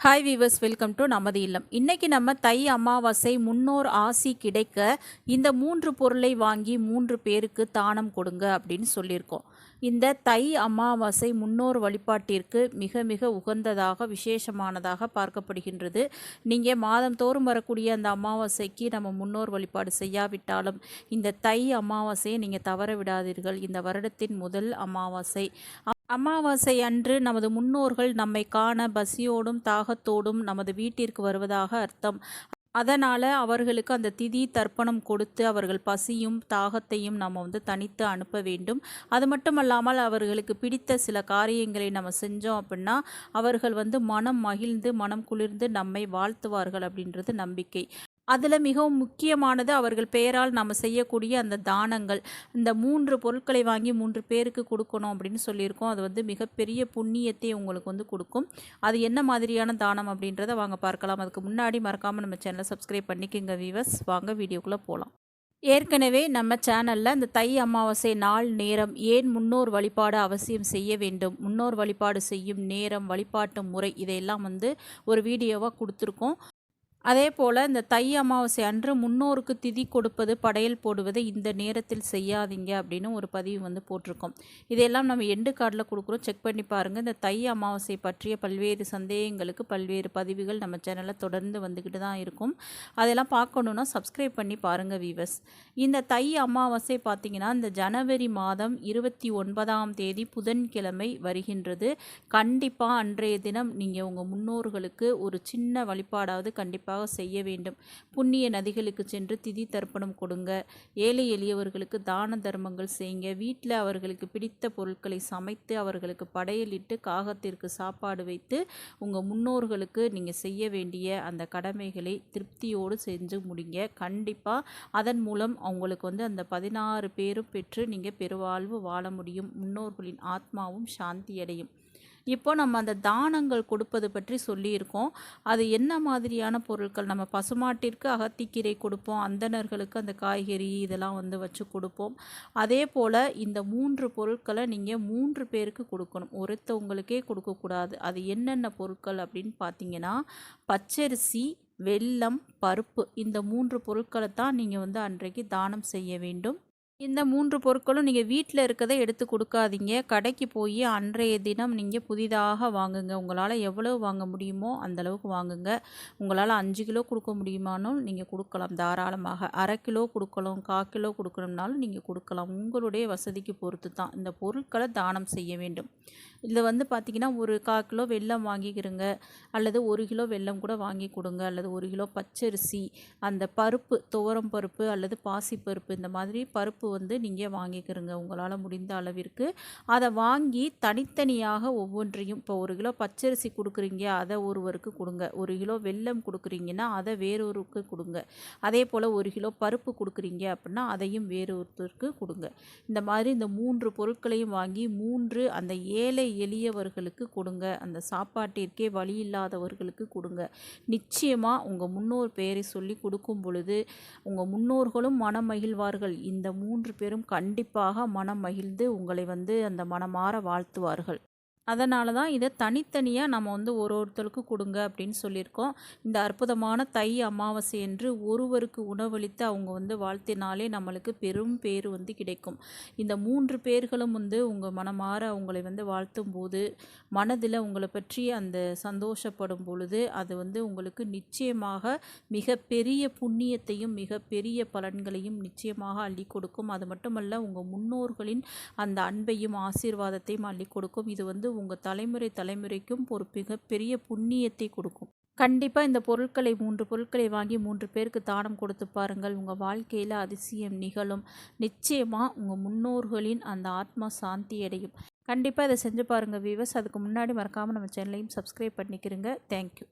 Hi viewers welcome to நமது இல்லம் இன்றைக்கி நம்ம தை அமாவாசை முன்னோர் ஆசி கிடைக்க இந்த மூன்று பொருளை வாங்கி மூன்று பேருக்கு தானம் கொடுங்க அப்படின்னு சொல்லியிருக்கோம். இந்த தை அமாவாசை முன்னோர் வழிபாட்டிற்கு மிக மிக உகந்ததாக விசேஷமானதாக பார்க்கப்படுகின்றது. நீங்கள் மாதந்தோறும் வரக்கூடிய அந்த அமாவாசைக்கு நம்ம முன்னோர் வழிபாடு செய்யாவிட்டாலும் இந்த தை அமாவாசையை நீங்கள் தவற விடாதீர்கள். இந்த வருடத்தின் முதல் அமாவாசை. அமாவாசை அன்று நமது முன்னோர்கள் நம்மை காண பசியோடும் தாகத்தோடும் நமது வீட்டிற்கு வருவதாக அர்த்தம். அதனால் அவர்களுக்கு அந்த திதி தர்ப்பணம் கொடுத்து அவர்கள் பசியும் தாகத்தையும் நம்ம வந்து தனித்து அனுப்ப வேண்டும். அது மட்டுமல்லாமல் அவர்களுக்கு பிடித்த சில காரியங்களை நம்ம செஞ்சோம் அப்படின்னா அவர்கள் வந்து மனம் மகிழ்ந்து மனம் குளிர்ந்து நம்மை வாழ்த்துவார்கள் அப்படின்றது நம்பிக்கை. அதில் மிகவும் முக்கியமானது அவர்கள் பெயரால் நம்ம செய்யக்கூடிய அந்த தானங்கள். இந்த மூன்று பொருட்களை வாங்கி மூன்று பேருக்கு கொடுக்கணும் அப்படின்னு சொல்லியிருக்கோம். அது வந்து மிகப்பெரிய புண்ணியத்தை உங்களுக்கு வந்து கொடுக்கும். அது என்ன மாதிரியான தானம் அப்படின்றத வாங்க பார்க்கலாம். அதுக்கு முன்னாடி மறக்காமல் நம்ம சேனலை சப்ஸ்கிரைப் பண்ணிக்கோங்க வீவர்ஸ் வாங்க வீடியோக்குள்ளே போகலாம் ஏற்கனவே நம்ம சேனலில் இந்த தை அமாவாசை நாள் நேரம் ஏன் முன்னோர் வழிபாடு அவசியம் செய்ய வேண்டும்? முன்னோர் வழிபாடு செய்யும் நேரம் வழிபாட்டு முறை இதையெல்லாம் வந்து ஒரு வீடியோவாக கொடுத்துருக்கோம். அதே போல் இந்த தை அமாவாசை அன்று முன்னோருக்கு திதி கொடுப்பது படையல் போடுவது இந்த நேரத்தில் செய்யாதீங்க அப்படின்னு ஒரு பதிவு வந்து போட்டிருக்கோம். இதையெல்லாம் நம்ம எண்டு கார்டில் கொடுக்குறோம். செக் பண்ணி பாருங்கள் இந்த தை அமாவாசை பற்றிய பல்வேறு சந்தேகங்களுக்கு பல்வேறு பதிவுகள் நம்ம சேனலில் தொடர்ந்து வந்துக்கிட்டு தான் இருக்கும். அதெல்லாம் பார்க்கணுன்னா சப்ஸ்கிரைப் பண்ணி பாருங்கள் வீவர்ஸ் இந்த தை அமாவாசை பார்த்திங்கன்னா இந்த ஜனவரி மாதம் இருபத்தி ஒன்பதாம் தேதி புதன்கிழமை வருகின்றது. கண்டிப்பாக அன்றைய தினம் நீங்கள் உங்கள் முன்னோர்களுக்கு ஒரு சின்ன வழிபாடாவது கண்டிப்பாக கண்டிப்பாக செய்ய வேண்டும். புண்ணிய நதிகளுக்கு சென்று திதி தர்ப்பணம் கொடுங்க. ஏழை எளியவர்களுக்கு தான தர்மங்கள் செய்யுங்க. வீட்டில் அவர்களுக்கு பிடித்த பொருட்களை சமைத்து அவர்களுக்கு படையலிட்டு காகத்திற்கு சாப்பாடு வைத்து உங்கள் முன்னோர்களுக்கு நீங்கள் செய்ய வேண்டிய அந்த கடமைகளை திருப்தியோடு செஞ்சு முடிங்க. கண்டிப்பாக அதன் மூலம் அவங்களுக்கு வந்து அந்த பதினாறு பேரும் பெற்று நீங்கள் பெருவாழ்வு வாழ முடியும். முன்னோர்களின் ஆத்மாவும் சாந்தி அடையும். இப்போ நம்ம அந்த தானங்கள் கொடுப்பது பற்றி சொல்லியிருக்கோம். அது என்ன மாதிரியான பொருட்கள்? நம்ம பசுமாட்டிற்கு அகத்திக்கீரை கொடுப்போம். அந்தணர்களுக்கு அந்த காய்கறி இதெல்லாம் வந்து வச்சு கொடுப்போம். அதே போல் இந்த மூன்று பொருட்களை நீங்கள் மூன்று பேருக்கு கொடுக்கணும். ஒருத்தவங்களுக்கே கொடுக்கக்கூடாது. அது என்னென்ன பொருட்கள் அப்படின்னு பார்த்தீங்கன்னா பச்சரிசி வெல்லம் பருப்பு இந்த மூன்று பொருட்களை தான் நீங்கள் வந்து அன்றைக்கு தானம் செய்ய வேண்டும். இந்த மூன்று பொருட்களும் நீங்கள் வீட்டில் இருக்கதை எடுத்து கொடுக்காதீங்க. கடைக்கு போய் அன்றைய தினம் நீங்கள் புதிதாக வாங்குங்க. உங்களால் எவ்வளோ வாங்க முடியுமோ அந்தளவுக்கு வாங்குங்க. உங்களால் அஞ்சு கிலோ கொடுக்க முடியுமானும் நீங்கள் கொடுக்கலாம். தாராளமாக அரை கிலோ கொடுக்கலாம் கா கிலோ கொடுக்கணும்னாலும் நீங்கள் கொடுக்கலாம். உங்களுடைய வசதிக்கு பொறுத்து தான் இந்த பொருட்களை தானம் செய்ய வேண்டும். இதில் வந்து பார்த்திங்கன்னா ஒரு கா கிலோ வெல்லம் வாங்கிக்கிறங்க அல்லது ஒரு கிலோ வெல்லம் கூட வாங்கி கொடுங்க. அல்லது ஒரு கிலோ பச்சரிசி அந்த பருப்பு துவரம் பருப்பு அல்லது பாசி பருப்பு இந்த மாதிரி பருப்பு வந்து நீங்கள் வாங்கிக்கிறங்க உங்களால் முடிந்த அளவிற்கு. அதை வாங்கி தனித்தனியாக ஒவ்வொன்றையும் இப்போ ஒரு கிலோ பச்சரிசி கொடுக்குறீங்க அதை ஒருவருக்கு கொடுங்க. ஒரு கிலோ வெல்லம் கொடுக்குறீங்கன்னா அதை வேறொருக்கு கொடுங்க. அதே போல் ஒரு கிலோ பருப்பு கொடுக்குறீங்க அப்படின்னா அதையும் வேறொருத்தருக்கு கொடுங்க. இந்த மாதிரி இந்த மூன்று பொருட்களையும் வாங்கி மூன்று அந்த ஏழை எளியவர்களுக்கு கொடுங்க. அந்த சாப்பாட்டிற்கே வழி இல்லாதவர்களுக்கு கொடுங்க. நிச்சயமாக உங்கள் முன்னோர் பெயரை சொல்லி கொடுக்கும் பொழுது உங்கள் முன்னோர்களும் மனம் மகிழ்வார்கள் இந்த மூன்று பேரும் கண்டிப்பாக மனம் மகிழ்ந்து உங்களை வந்து அந்த மனமாற வாழ்த்துவார்கள். அதனால தான் இதை தனித்தனியாக நம்ம வந்து ஒரு ஒருத்தருக்கு கொடுங்க அப்படின்னு சொல்லியிருக்கோம். இந்த அற்புதமான தை அமாவாசை என்று ஒருவருக்கு உணவளித்து அவங்க வந்து வாழ்த்தினாலே நம்மளுக்கு பெரும் பேர் வந்து கிடைக்கும். இந்த மூன்று பேர்களும் வந்து உங்கள் மனமாற அவங்களை வந்து வாழ்த்தும் போது மனதில் உங்களை பற்றி அந்த சந்தோஷப்படும் பொழுது அது வந்து உங்களுக்கு நிச்சயமாக மிகப்பெரிய புண்ணியத்தையும் மிகப்பெரிய பலன்களையும் நிச்சயமாக அள்ளி கொடுக்கும். அது மட்டுமல்ல உங்கள் முன்னோர்களின் அந்த அன்பையும் ஆசீர்வாதத்தையும் அள்ளி கொடுக்கும். இது வந்து உங்கள் தலைமுறை தலைமுறைக்கும் ஒரு மிகப்பெரிய புண்ணியத்தை கொடுக்கும். கண்டிப்பாக இந்த பொருட்களை மூன்று பொருட்களை வாங்கி மூன்று பேருக்கு தானம் கொடுத்து பாருங்கள். உங்கள் வாழ்க்கையில் அதிசயம் நிகழும். நிச்சயமாக உங்கள் முன்னோர்களின் அந்த ஆத்மா சாந்தி அடையும். கண்டிப்பாக இதை செஞ்சு பாருங்கள் வீவர்ஸ் அதுக்கு முன்னாடி மறக்காமல் நம்ம சேனலையும் சப்ஸ்கிரைப் பண்ணிக்கிறங்க தேங்க்யூ